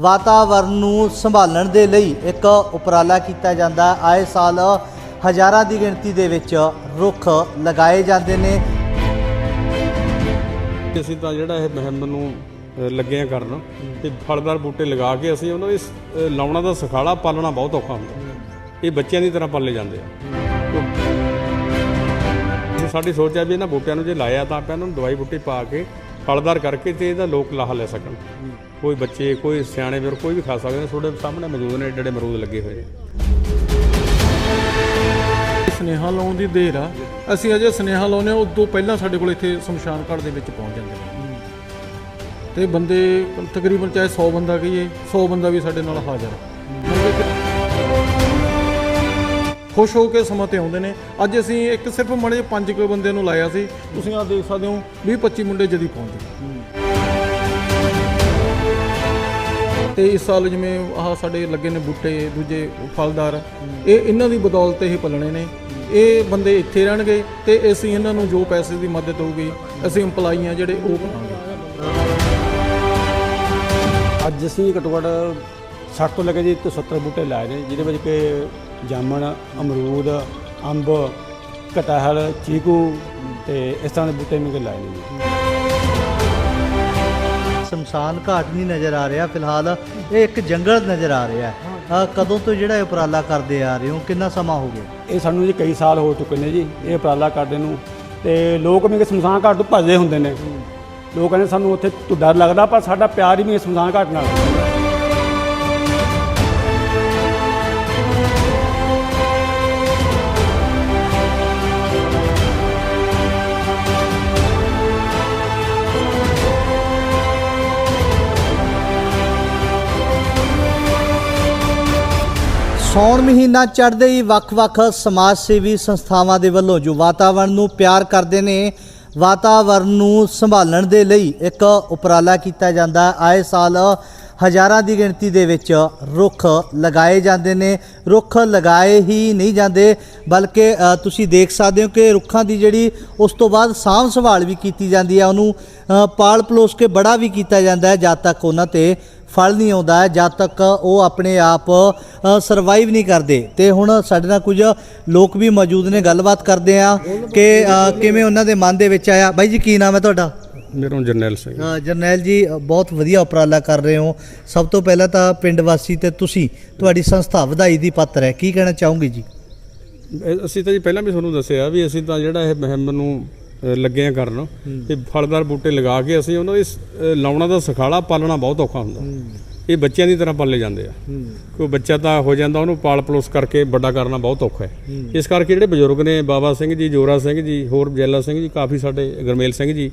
ਵਾਤਾਵਰਨ ਨੂੰ ਸੰਭਾਲਣ ਦੇ ਲਈ ਇੱਕ ਉਪਰਾਲਾ ਕੀਤਾ ਜਾਂਦਾ। ਆਏ ਸਾਲ ਹਜ਼ਾਰਾਂ ਦੀ ਗਿਣਤੀ ਦੇ ਵਿੱਚ ਰੁੱਖ ਲਗਾਏ ਜਾਂਦੇ ਨੇ। ਅਸੀਂ ਤਾਂ ਜਿਹੜਾ ਇਹ ਮੁਹਿੰਮ ਨੂੰ ਅ, ਲੱਗੇ ਆ ਕਰਨ ਤੇ ਫਲਦਾਰ ਬੂਟੇ ਲਗਾ ਕੇ ਅਸੀਂ ਉਹਨਾਂ ਦੀ ਲਾਉਣਾ ਦਾ ਸਖਾਲਾ ਪਾਲਣਾ ਬਹੁਤ ਔਖਾ ਹੁੰਦਾ। ਇਹ ਬੱਚਿਆਂ ਦੀ ਤਰ੍ਹਾਂ ਪਾਲੇ ਜਾਂਦੇ ਆ। ਤੇ ਸਾਡੀ ਸੋਚ ਹੈ ਵੀ ਇਹਨਾਂ ਬੂਟਿਆਂ ਨੂੰ ਜੇ ਲਾਇਆ ਤਾਂ ਆਪਾਂ ਇਹਨਾਂ ਨੂੰ ਦਵਾਈ ਬੂਟੀ ਪਾ ਕੇ ਫਲਦਾਰ ਕਰਕੇ ਤੇ ਇਹਦਾ ਲੋਕ ਲਾਹਾ ਲੈ ਸਕਣ। ਕੋਈ ਬੱਚੇ ਕੋਈ ਸਿਆਣੇ ਵੀਰ ਕੋਈ ਵੀ ਖਾ ਸਕਦੇ ਨੇ ਤੁਹਾਡੇ ਸਾਹਮਣੇ ਮੌਜੂਦ ਨੇ ਏਡੇ ਏਡੇ ਅਮਰੂਦ ਲੱਗੇ ਹੋਏ ਨੇ। ਸਨੇਹਾ ਲਾਉਣ ਦੀ ਦੇਰ ਆ। ਅਸੀਂ ਅਜੇ ਸਨੇਹਾ ਲਾਉਨੇ ਉਸ ਤੋਂ ਪਹਿਲਾਂ ਸਾਡੇ ਕੋਲ ਇੱਥੇ ਸ਼ਮਸ਼ਾਨ ਘਾਟ ਦੇ ਵਿੱਚ ਪਹੁੰਚ ਜਾਂਦੇ ਨੇ। ਤੇ ਬੰਦੇ ਤਕਰੀਬਨ ਚਾਹੇ 100 ਬੰਦਾ ਕਹੀਏ 100 ਬੰਦਾ ਵੀ ਸਾਡੇ ਨਾਲ ਹਾਜ਼ਰ ਆ। ਖੁਸ਼ ਹੋ ਕੇ ਸਮਾਂ ਤੇ ਆਉਂਦੇ ਨੇ। ਅੱਜ ਅਸੀਂ ਇੱਕ ਸਿਰਫ ਮੜੇ ਪੰਜ ਕੁ ਬੰਦੇ ਨੂੰ ਲਾਇਆ ਸੀ। ਤੁਸੀਂ ਆ ਦੇਖ ਸਕਦੇ ਹੋ 20 25 ਮੁੰਡੇ ਜਦੀ ਪਹੁੰਚ ਗਏ। ਤੇ ਇਸ ਸਾਲ ਜਿਵੇਂ ਆਹ ਸਾਡੇ ਲੱਗੇ ਨੇ ਬੂਟੇ, ਦੂਜੇ ਫਲਦਾਰ, ਇਹ ਇਹਨਾਂ ਦੀ ਬਦੌਲਤ ਇਹ ਪਲਣੇ ਨੇ। ਇਹ ਬੰਦੇ ਇੱਥੇ ਰਹਿਣਗੇ ਤੇ ਅਸੀਂ ਇਹਨਾਂ ਨੂੰ ਜੋ ਪੈਸੇ ਦੀ ਮਦਦ ਹੋਊਗੀ, ਅਸੀਂ EMPLOYEE ਆ ਜਿਹੜੇ ਉਹ ਕਰਾਂਗੇ ਅੱਜ ਅਸੀਂ ਘੱਟੋ ਘੱਟ 60 ਤੋਂ ਲੈ ਕੇ ਜੀ 70 ਬੂਟੇ ਲਾਏ ਨੇ, ਜਿਹਦੇ ਵਿੱਚ ਕਿ ਜਾਮਣ ਅਮਰੂਦ ਅੰਬ ਕਟਹਲ ਚੀਕੂ ਤੇ ਇਸ ਤਰ੍ਹਾਂ ਦੇ ਬੂਟੇ ਕੇ ਲਾਏ ਨੇ। ਸ਼ਮਸ਼ਾਨ ਘਾਟ ਨਹੀਂ ਨਜ਼ਰ ਆ ਰਿਹਾ ਫਿਲਹਾਲ ਇਹ ਇੱਕ ਜੰਗਲ ਨਜ਼ਰ ਆ ਰਿਹਾ ਅ, ਕਦੋਂ ਤੋਂ ਜਿਹੜਾ ਇਹ ਉਪਰਾਲਾ ਕਰਦੇ ਆ ਰਹੇ ਹੋ? ਕਿੰਨਾ ਸਮਾਂ ਹੋ ਗਿਆ? ਇਹ ਸਾਨੂੰ ਜੀ ਕਈ ਸਾਲ ਹੋ ਚੁੱਕੇ ਨੇ ਜੀ ਇਹ ਉਪਰਾਲਾ ਕਰਦੇ ਨੂੰ। ਤੇ ਲੋਕ ਵੀ ਕਿ ਸਮਸਾਨ ਘਾਟ ਤੋਂ ਭੱਜਦੇ ਹੁੰਦੇ ਨੇ। ਲੋਕ ਕਹਿੰਦੇ ਸਾਨੂੰ ਉੱਥੇ ਤੋਂ ਡਰ ਲੱਗਦਾ ਪਰ ਸਾਡਾ ਪਿਆਰ ਹੀ ਵੀ ਸਮਸਾਨ ਘਾਟ ਨਾਲ ਸੌਣ ਮਹੀਨਾ ਚੜ੍ਹਦੇ ਹੀ ਵੱਖ-ਵੱਖ ਸਮਾਜ ਸੇਵੀ ਸੰਸਥਾਵਾਂ ਦੇ ਵੱਲੋਂ ਜੋ ਵਾਤਾਵਰਣ ਨੂੰ ਪਿਆਰ ਕਰਦੇ ਨੇ, ਵਾਤਾਵਰਣ ਨੂੰ ਸੰਭਾਲਣ ਦੇ ਲਈ ਇੱਕ ਉਪਰਾਲਾ ਕੀਤਾ ਜਾਂਦਾ। ਆਏ ਸਾਲ ਹਜ਼ਾਰਾਂ ਦੀ ਗਿਣਤੀ ਦੇ ਵਿੱਚ ਰੁੱਖ ਲਗਾਏ ਜਾਂਦੇ ਨੇ। ਰੁੱਖ ਲਗਾਏ ਹੀ ਨਹੀਂ ਜਾਂਦੇ, ਬਲਕਿ ਤੁਸੀਂ ਦੇਖ ਸਕਦੇ ਹੋ ਕਿ ਰੁੱਖਾਂ ਦੀ ਜਿਹੜੀ ਉਸ ਤੋਂ ਬਾਅਦ ਸਾਂਭ ਸੰਭਾਲ ਵੀ ਕੀਤੀ ਜਾਂਦੀ ਹੈ ਉਹਨੂੰ ਪਾਲ ਪਲੋਸ ਕੇ ਬੜਾ ਵੀ ਕੀਤਾ ਜਾਂਦਾ ਹੈ। ਜਦ ਤੱਕ ਉਹਨਾਂ ਤੇ ਫਲ ਨਹੀਂ ਆਉਂਦਾ ਜਦ ਤੱਕ ਉਹ ਆਪਣੇ ਆਪ ਸਰਵਾਈਵ ਨਹੀਂ ਕਰਦੇ। ਤੇ ਹੁਣ ਸਾਡੇ ਨਾਲ ਕੁਝ ਲੋਕ ਵੀ ਮੌਜੂਦ ਨੇ ਗੱਲਬਾਤ ਕਰਦੇ ਆ ਕਿ ਕਿਵੇਂ ਉਹਨਾਂ ਦੇ ਮਨ ਦੇ ਵਿੱਚ ਆਇਆ। ਬਾਈ ਜੀ ਕੀ ਨਾਮ ਹੈ ਤੁਹਾਡਾ? ਮੇਰਾ ਜਰਨੈਲ ਸਿੰਘ ਜਰਨੈਲ ਜੀ ਬਹੁਤ ਵਧੀਆ ਉਪਰਾਲਾ ਕਰ ਰਹੇ ਹੋ। ਸਭ ਤੋਂ ਪਹਿਲਾਂ ਤਾਂ ਪਿੰਡ ਵਾਸੀ ਤੇ ਤੁਸੀਂ ਤੁਹਾਡੀ ਸੰਸਥਾ ਵਧਾਈ ਦੀ ਪਾਤਰ ਹੈ। ਕੀ ਕਹਿਣਾ ਚਾਹੋਗੇ ਜੀ? ਅਸੀਂ ਤਾਂ ਜੀ ਪਹਿਲਾਂ ਵੀ ਤੁਹਾਨੂੰ ਦੱਸਿਆ ਵੀ ਅਸੀਂ ਤਾਂ ਜਿਹੜਾ ਇਹ ਮੁਹਿੰਮ ਨੂੰ ਲੱਗੇ ਆ ਕਰਨ। ਤੇ ਫਲਦਾਰ ਬੂਟੇ ਲਗਾ ਕੇ ਅਸੀਂ ਉਹਨਾਂ ਦੀ ਸ- ਅ, ਲਾਉਣਾ ਦਾ ਸਖਾਲਾ ਪਾਲਣਾ ਬਹੁਤ ਔਖਾ ਹੁੰਦਾ। ਇਹ ਬੱਚਿਆਂ ਦੀ ਤਰ੍ਹਾਂ ਪਾਲੇ ਜਾਂਦੇ ਆ। ਕੋਈ ਬੱਚਾ ਤਾਂ ਹੋ ਜਾਂਦਾ ਉਹਨੂੰ ਪਾਲ ਪਲੋਸ ਕਰਕੇ ਵੱਡਾ ਕਰਨਾ ਬਹੁਤ ਔਖਾ ਹੈ। ਇਸ ਕਰਕੇ ਜਿਹੜੇ ਬਜ਼ੁਰਗ ਨੇ ਬਾਬਾ ਸਿੰਘ ਜੀ ਜੋਰਾ ਸਿੰਘ ਜੀ ਹੋਰ ਜੈਲਾ ਸਿੰਘ ਜੀ ਕਾਫੀ ਸਾਡੇ ਗਰਮੇਲ ਸਿੰਘ ਜੀ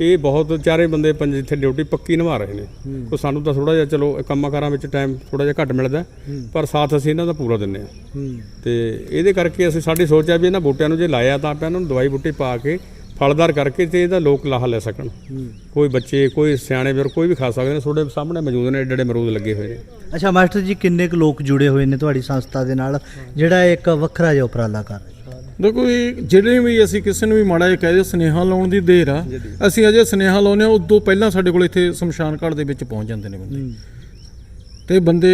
ਇਹ ਬਹੁਤ ਚਾਰੇ ਬੰਦੇ ਪੰਜ ਇੱਥੇ ਡਿਊਟੀ ਪੱਕੀ ਨਿਭਾ ਰਹੇ ਨੇ। ਕੋ ਸਾਨੂੰ ਤਾਂ ਥੋੜਾ ਜਿਹਾ ਚਲੋ ਕੰਮਾਂ ਕਾਰਾਂ ਵਿੱਚ ਟਾਈਮ ਥੋੜਾ ਜਿਹਾ ਘੱਟ ਮਿਲਦਾ ਪਰ ਸਾਥ ਅਸੀਂ ਇਹਨਾਂ ਦਾ ਪੂਰਾ ਦਿੰਨੇ ਆ ਤੇ ਇਹਦੇ ਕਰਕੇ ਅਸੀਂ ਸਾਡੀ ਸੋਚ ਹੈ ਵੀ ਇਹਨਾਂ ਬੂਟਿਆਂ ਨੂੰ ਜੇ ਲਾਇਆ ਤਾਂ ਆਪਾਂ ਇਹਨਾਂ ਨੂੰ ਦਵਾਈ ਬੂਟੀ ਪਾ ਕੇ ਫਲਦਾਰ ਕਰਕੇ ਤੇ ਇਹਦਾ ਲੋਕ ਲਾਹਾ ਲੈ ਸਕਣ। ਕੋਈ ਬੱਚੇ ਕੋਈ ਸਿਆਣੇ ਵੀਰ ਕੋਈ ਵੀ ਖਾ ਸਕਦੇ ਨੇ ਤੁਹਾਡੇ ਸਾਹਮਣੇ ਮੌਜੂਦ ਨੇ ਏਡੇ ਏਡੇ ਅਮਰੂਦ ਲੱਗੇ ਹੋਏ ਨੇ। ਅੱਛਾ ਮਾਸਟਰ ਜੀ ਕਿੰਨੇ ਕੁ ਲੋਕ ਜੁੜੇ ਹੋਏ ਨੇ ਤੁਹਾਡੀ ਸੰਸਥਾ ਦੇ ਨਾਲ? ਜਿਹੜਾ ਇੱਕ ਵੱਖਰਾ ਜਿਹਾ ਉਪਰਾਲਾ ਕਰ ਰਹੇ ਦੇਖੋ ਇਹ ਜਿਹੜੇ ਵੀ ਅਸੀਂ ਕਿਸੇ ਨੂੰ ਵੀ ਮਾੜਾ ਜਿਹਾ ਕਹਦੇ ਸਨੇਹਾ ਲਾਉਣ ਦੀ ਦੇਰ ਆ। ਅਸੀਂ ਅਜੇ ਸਨੇਹਾ ਲਾਉਨੇ ਉਸ ਤੋਂ ਪਹਿਲਾਂ ਸਾਡੇ ਕੋਲ ਇੱਥੇ ਸ਼ਮਸ਼ਾਨ ਘਾਟ ਦੇ ਵਿੱਚ ਪਹੁੰਚ ਜਾਂਦੇ ਨੇ ਬੰਦੇ। ਤੇ ਬੰਦੇ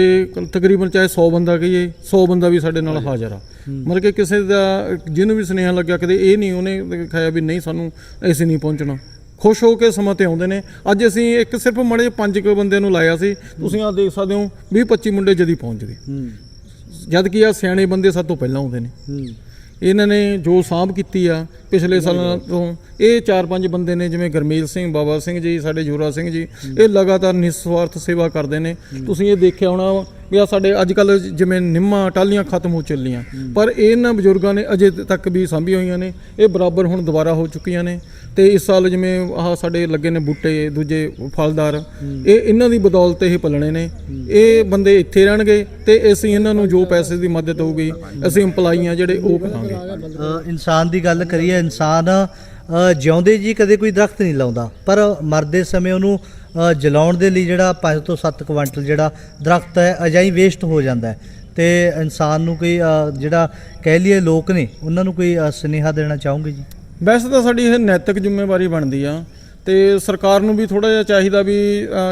ਤਕਰੀਬਨ ਚਾਹੇ 100 ਬੰਦਾ ਕਹੀਏ 100 ਬੰਦਾ ਵੀ ਸਾਡੇ ਨਾਲ ਹਾਜ਼ਰ ਆ। ਮਤਲਬ ਕਿ ਕਿਸੇ ਦਾ ਜਿਹਨੂੰ ਵੀ ਸੁਨੇਹਾ ਲੱਗਿਆ ਕਦੇ ਇਹ ਨਹੀਂ ਉਹਨੇ ਦਿਖਾਇਆ ਵੀ ਨਹੀਂ ਸਾਨੂੰ ਐਸੇ ਨਹੀਂ ਪਹੁੰਚਣਾ। ਖੁਸ਼ ਹੋ ਕੇ ਸਮਾਂ ਤੇ ਆਉਂਦੇ ਨੇ। ਅੱਜ ਅਸੀਂ ਇੱਕ ਸਿਰਫ ਮਾੜੇ ਪੰਜ ਕੁ ਬੰਦਿਆਂ ਨੂੰ ਲਾਇਆ ਸੀ। ਤੁਸੀਂ ਆ ਦੇਖ ਸਕਦੇ ਹੋ 20 25 ਮੁੰਡੇ ਜਦੀ ਪਹੁੰਚ ਗਏ। ਜਦ ਕਿ ਆ ਸਿਆਣੇ ਬੰਦੇ ਸਭ ਤੋਂ ਪਹਿਲਾਂ ਆਉਂਦੇ ਨੇ। ਇਹਨਾਂ ਨੇ ਜੋ ਸਾਂਭ ਕੀਤੀ ਆ ਪਿਛਲੇ ਸਾਲਾਂ ਤੋਂ ਇਹ ਚਾਰ ਪੰਜ ਬੰਦੇ ਨੇ ਜਿਵੇਂ ਗਰਮੇਲ ਸਿੰਘ ਬਾਬਾ ਸਿੰਘ ਜੀ ਸਾਡੇ ਜੋਰਾ ਸਿੰਘ ਜੀ ਇਹ ਲਗਾਤਾਰ ਨਿਸਵਾਰਥ ਸੇਵਾ ਕਰਦੇ ਨੇ। ਤੁਸੀਂ ਇਹ ਦੇਖਿਆ ਹੋਣਾ ਵੀ ਆ ਸਾਡੇ ਅੱਜ ਕੱਲ ਜਿਵੇਂ ਨਿੰਮਾਂ ਟਾਲੀਆਂ ਖਤਮ ਹੋ ਚੱਲੀਆਂ। ਪਰ ਇਹਨਾਂ ਬਜ਼ੁਰਗਾਂ ਨੇ ਅਜੇ ਤੱਕ ਵੀ ਸਾਂਭੀਆਂ ਹੋਈਆਂ ਨੇ। ਇਹ ਬਰਾਬਰ ਹੁਣ ਦੁਬਾਰਾ ਹੋ ਚੁੱਕੀਆਂ ਨੇ। ਤੇ ਇਸ ਸਾਲ ਜਿਵੇਂ ਆਹ ਸਾਡੇ ਲੱਗੇ ਨੇ ਬੂਟੇ ਦੂਜੇ ਫਲਦਾਰ। ਇਹ ਇਹਨਾਂ ਦੀ ਬਦੌਲਤ ਇਹ ਪਲਣੇ ਨੇ। ਇਹ ਬੰਦੇ ਇੱਥੇ ਰਹਿਣਗੇ ਤੇ ਅਸੀਂ ਇਹਨਾਂ ਨੂੰ ਜੋ ਪੈਸੇ ਦੀ ਮਦਦ ਹੋਊਗੀ ਅਸੀਂ EMPLOYEE ਆ ਜਿਹੜੇ ਉਹ ਕਰਾਂਗੇ। ਇਨਸਾਨ ਦੀ ਗੱਲ ਕਰੀਏ ਇਨਸਾਨ ਜਿਉਂਦੇ ਜੀ ਕਦੇ ਕੋਈ ਦਰਖਤ ਨਹੀਂ ਲਾਉਂਦਾ। ਪਰ ਮਰਦੇ ਸਮੇਂ ਉਹਨੂੰ ਜਲਾਉਣ ਦੇ ਲਈ ਜਿਹੜਾ 5 ਤੋਂ 7 ਕੁਇੰਟਲ ਜਿਹੜਾ ਦਰਖਤ ਹੈ ਅਜਾਈ ਵੇਸਟ ਹੋ ਜਾਂਦਾ ਹੈ। ਤੇ ਇਨਸਾਨ ਨੂੰ ਕੋਈ ਜਿਹੜਾ ਕਹਿ ਲਈਏ ਲੋਕ ਨੇ ਉਹਨਾਂ ਨੂੰ ਕੋਈ ਸੁਨੇਹਾ ਦੇਣਾ ਚਾਹੋਗੇ ਜੀ? ਵੈਸੇ ਤਾਂ ਸਾਡੀ ਇਹ ਨੈਤਿਕ ਜ਼ਿੰਮੇਵਾਰੀ ਬਣਦੀ ਆ ਤੇ ਸਰਕਾਰ ਨੂੰ ਵੀ ਥੋੜਾ ਜਿਹਾ ਚਾਹੀਦਾ ਵੀ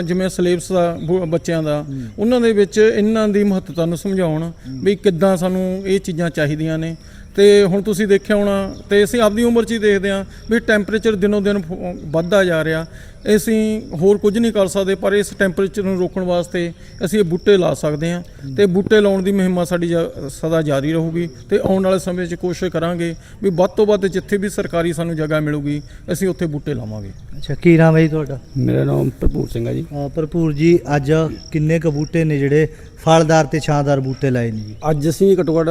ਜਿਵੇਂ ਸਿਲੇਬਸ ਦਾ ਬੱਚਿਆਂ ਦਾ ਉਹਨਾਂ ਦੇ ਵਿੱਚ ਇਹਨਾਂ ਦੀ ਮਹੱਤਤਾ ਨੂੰ ਸਮਝਾਉਣ ਵੀ ਕਿੱਦਾਂ ਸਾਨੂੰ ਇਹ ਚੀਜ਼ਾਂ ਚਾਹੀਦੀਆਂ ਨੇ। ਤੇ ਹੁਣ ਤੁਸੀਂ ਦੇਖਿਆ ਹੋਣਾ ਤੇ ਅਸੀਂ ਆਪਦੀ ਉਮਰ 'ਚ ਹੀ ਦੇਖਦੇ ਹਾਂ ਵੀ ਟੈਂਪਰੇਚਰ ਦਿਨੋਂ ਦਿਨ ਵੱਧਦਾ ਜਾ ਰਿਹਾ। ਅਸੀਂ ਹੋਰ ਕੁਝ ਨਹੀਂ ਕਰ ਸਕਦੇ ਪਰ ਇਸ ਟੈਂਪਰੇਚਰ ਨੂੰ ਰੋਕਣ ਵਾਸਤੇ ਅਸੀਂ ਇਹ ਬੂਟੇ ਲਾ ਸਕਦੇ ਹਾਂ ਤੇ ਬੂਟੇ ਲਾਉਣ ਦੀ ਮੁਹਿੰਮ ਸਾਡੀ ਜਾ- ਸਦਾ ਜਾਰੀ ਰਹੂਗੀ ਤੇ ਆਉਣ ਵਾਲੇ ਸਮੇਂ 'ਚ ਕੋਸ਼ਿਸ਼ ਕਰਾਂਗੇ ਵੀ ਵੱਧ ਤੋਂ ਵੱਧ ਜਿੱਥੇ ਵੀ ਸਰਕਾਰੀ ਸਾਨੂੰ ਜਗ੍ਹਾ ਮਿਲੂਗੀ ਅਸੀਂ ਉੱਥੇ ਬੂਟੇ ਲਾਵਾਂਗੇ। ਅੱਛਾ ਕੀ ਨਾਮ ਹੈ ਜੀ ਤੁਹਾਡਾ? ਮੇਰਾ ਨਾਮ ਭਰਪੂਰ ਸਿੰਘ ਹੈ ਜੀ। ਅ, ਭਰਪੂਰ ਜੀ ਅੱਜ ਕਿੰਨੇ ਕੁ ਬੂਟੇ ਨੇ ਜਿਹੜੇ ਫਲਦਾਰ ਤੇ ਛਾਂਦਾਰ ਬੂਟੇ ਲਾਏ ਨੇ ਜੀ? ਅੱਜ ਅਸੀਂ ਘੱਟੋ ਘੱਟ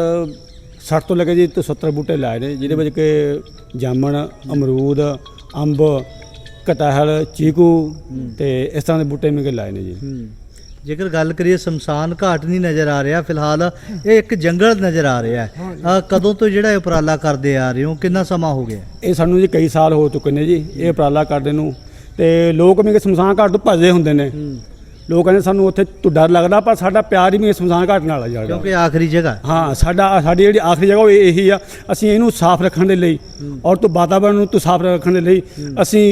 60 ਤੋਂ ਲੈ ਕੇ ਜੀ ਤੇ 70 ਬੂਟੇ ਲਾਏ ਨੇ ਜਿਹਦੇ ਵਿੱਚ ਕਿ ਜਾਮਣ ਅਮਰੂਦ ਅੰਬ ਕਟਹਲ ਚੀਕੂ ਤੇ ਇਸ ਤਰ੍ਹਾਂ ਦੇ ਬੂਟੇ ਕੇ ਲਾਏ ਨੇ ਜੀ। ਜੇਕਰ ਗੱਲ ਕਰੀਏ ਸ਼ਮਸ਼ਾਨ ਘਾਟ ਨਹੀਂ ਨਜ਼ਰ ਆ ਰਿਹਾ ਫਿਲਹਾਲ ਇਹ ਇੱਕ ਜੰਗਲ ਨਜ਼ਰ ਆ ਰਿਹਾ ਹੈ। ਕਦੋਂ ਤੋਂ ਜਿਹੜਾ ਇਹ ਉਪਰਾਲਾ ਕਰਦੇ ਆ ਰਹੇ ਹੋ? ਕਿੰਨਾ ਸਮਾਂ ਹੋ ਗਿਆ? ਇਹ ਸਾਨੂੰ ਜੀ ਕਈ ਸਾਲ ਹੋ ਚੁੱਕੇ ਨੇ ਜੀ ਇਹ ਉਪਰਾਲਾ ਕਰਦੇ ਨੂੰ। ਤੇ ਲੋਕ ਕੇ ਸ਼ਮਸ਼ਾਨ ਘਾਟ ਤੋਂ ਭੱਜਦੇ ਹੁੰਦੇ ਨੇ। ਲੋਕ ਕਹਿੰਦੇ ਸਾਨੂੰ ਉੱਥੇ ਤੋਂ ਡਰ ਲੱਗਦਾ ਪਰ ਸਾਡਾ ਪਿਆਰ ਹੀ ਵੀ ਸ਼ਮਸ਼ਾਨ ਘਾਟ ਨਾਲ ਆ ਜਾਗਾ ਕਿਉਂਕਿ ਆਖਰੀ ਜਗ੍ਹਾ। ਹੈ। ਹਾਂ ਸਾਡਾ ਸਾਡੀ ਜਿਹੜੀ ਆਖਰੀ ਜਗ੍ਹਾ ਉਹ ਇਹੀ ਆ ਅਸੀਂ ਇਹਨੂੰ ਸਾਫ਼ ਰੱਖਣ ਦੇ ਲਈ ਔਰ ਤੋਂ ਵਾਤਾਵਰਣ ਨੂੰ ਤੋਂ ਸਾਫ਼ ਰੱਖਣ ਦੇ ਲਈ ਅਸੀਂ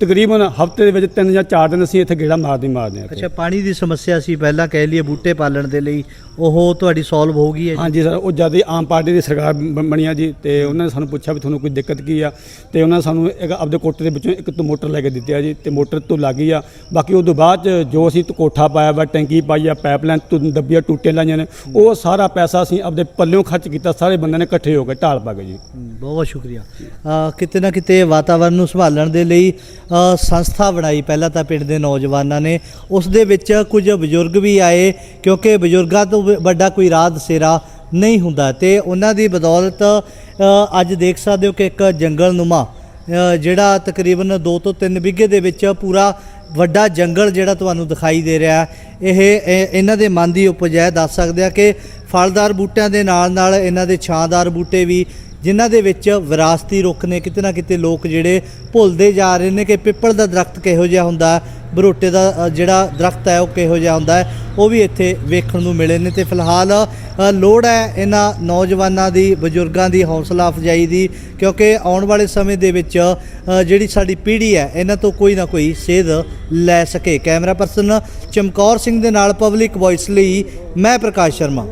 ਤਕਰੀਬਨ ਹਫ਼ਤੇ ਦੇ ਵਿੱਚ ਤਿੰਨ ਜਾਂ ਚਾਰ ਦਿਨ ਅਸੀਂ ਇੱਥੇ ਗੇੜਾ ਮਾਰਦੇ ਮਾਰਦੇ ਹਾਂ ਅੱਛਾ, ਪਾਣੀ ਦੀ ਸਮੱਸਿਆ ਸੀ, ਪਹਿਲਾਂ ਕਹਿ ਲਈਏ ਬੂਟੇ ਪਾਲਣ ਦੇ ਲਈ ਉਹ ਤੁਹਾਡੀ ਸੋਲਵ ਹੋ ਗਈ ਹੈ? ਹਾਂਜੀ ਸਰ ਉਹ ਜਦ ਆਮ ਪਾਰਟੀ ਦੀ ਸਰਕਾਰ ਬ- ਬਣੀ ਆ ਜੀ ਤੇ ਉਹਨਾਂ ਨੇ ਸਾਨੂੰ ਪੁੱਛਿਆ ਵੀ ਤੁਹਾਨੂੰ ਕੋਈ ਦਿੱਕਤ ਕੀ ਆ ਤੇ ਉਹਨਾਂ ਨੇ ਸਾਨੂੰ ਇੱਕ ਆਪਦੇ ਕੋਠੇ ਦੇ ਵਿੱਚੋਂ ਇੱਕ ਤੋਂ ਮੋਟਰ ਲੈ ਕੇ ਦਿੱਤੀ ਆ ਜੀ ਤੇ ਮੋਟਰ ਤੋਂ ਲੱਗ ਗਈ ਆ। ਬਾਕੀ ਉਸ ਤੋਂ ਬਾਅਦ 'ਚ ਜੋ ਅਸੀਂ ਕੋਠਾ ਪਾਇਆ ਵਾ ਟੈਂਕੀ ਪਾਈ ਆ ਪਾਈਪਲਾਈਨ ਤੋਂ ਦੱਬੀਆਂ ਟੂਟੀਆਂ ਲਾਈਆਂ ਨੇ ਉਹ ਸਾਰਾ ਪੈਸਾ ਅਸੀਂ ਆਪਦੇ ਪੱਲਿਓਂ ਖਰਚ ਕੀਤਾ ਸਾਰੇ ਬੰਦਿਆਂ ਨੇ ਇਕੱਠੇ ਹੋ ਕੇ ਢਾਲ ਪਾ ਕੇ ਜੀ। ਬਹੁਤ ਬਹੁਤ ਸ਼ੁਕਰੀਆ। ਅ, ਕਿਤੇ ਨਾ ਕਿਤੇ ਵਾਤਾਵਰਣ ਨੂੰ ਸੰਭਾਲਣ ਦੇ ਲਈ ਅ, ਸੰਸਥਾ ਬਣਾਈ ਪਹਿਲਾਂ ਤਾਂ ਪਿੰਡ ਦੇ ਨੌਜਵਾਨਾਂ ਨੇ ਉਸ ਦੇ ਵਿੱਚ ਕੁਝ ਬਜ਼ੁਰਗ ਵੀ ਆਏ ਕਿਉਂਕਿ ਬਜ਼ੁਰਗਾਂ ਤੋਂ ਵੱਡਾ ਕੋਈ ਰਾਹ ਦਸੇਰਾ ਨਹੀਂ ਹੁੰਦਾ ਤੇ ਉਹਨਾਂ ਦੀ ਬਦੌਲਤ ਅੱਜ ਦੇਖ ਸਕਦੇ ਹੋ ਕਿ ਇੱਕ ਜੰਗਲ ਨੁਮਾ ਜਿਹੜਾ ਤਕਰੀਬਨ 2 ਤੋਂ 3 ਵਿਗੇ ਦੇ ਵਿੱਚ ਪੂਰਾ ਵੱਡਾ ਜੰਗਲ ਜਿਹੜਾ ਤੁਹਾਨੂੰ ਦਿਖਾਈ ਦੇ ਰਿਹਾ ਇਹ- ਇਹਨਾਂ ਦੇ ਮਨ ਦੀ ਉਪਜ। ਹੈ ਦੱਸ ਸਕਦੇ ਆ ਕਿ ਫਲਦਾਰ ਬੂਟਿਆਂ ਦੇ ਨਾਲ ਨਾਲ ਇਹਨਾਂ ਦੇ ਛਾਂਦਾਰ ਬੂਟੇ ਵੀ ਜਿਨ੍ਹਾਂ ਦੇ ਵਿੱਚ ਵਿਰਾਸਤੀ ਰੁੱਖ ਨੇ, ਕਿਤੇ ਨਾ ਕਿਤੇ ਲੋਕ ਜਿਹੜੇ ਭੁੱਲਦੇ ਜਾ ਰਹੇ ਨੇ ਕਿ ਪਿੱਪਲ ਦਾ ਦਰਖਤ ਕਿਹੋ ਜਿਹਾ ਹੁੰਦਾ ਬਰੋਟੇ ਦਾ ਜਿਹੜਾ ਦਰਖਤ ਹੈ ਉਹ ਕਿਹੋ ਜਿਹਾ ਹੁੰਦਾ ਹੈ, ਉਹ ਵੀ ਇੱਥੇ ਵੇਖਣ ਨੂੰ ਮਿਲੇ ਨੇ। ਤੇ ਫਿਲਹਾਲ ਲੋੜ ਹੈ ਇਹਨਾਂ ਨੌਜਵਾਨਾਂ ਦੀ, ਬਜ਼ੁਰਗਾਂ ਦੀ ਹੌਸਲਾ ਅਫਜਾਈ ਦੀ, ਕਿਉਂਕਿ ਆਉਣ ਵਾਲੇ ਸਮੇਂ ਦੇ ਵਿੱਚ ਜਿਹੜੀ ਸਾਡੀ ਪੀੜ੍ਹੀ ਹੈ, ਇਹਨਾਂ ਤੋਂ ਕੋਈ ਨਾ ਕੋਈ ਸੇਧ ਲੈ ਸਕੇ। ਕੈਮਰਾ ਪਰਸਨ ਚਮਕੌਰ ਸਿੰਘ ਦੇ ਨਾਲ ਪਬਲਿਕ ਵੌਇਸ ਲਈ ਮੈਂ ਪ੍ਰਕਾਸ਼ ਸ਼ਰਮਾ।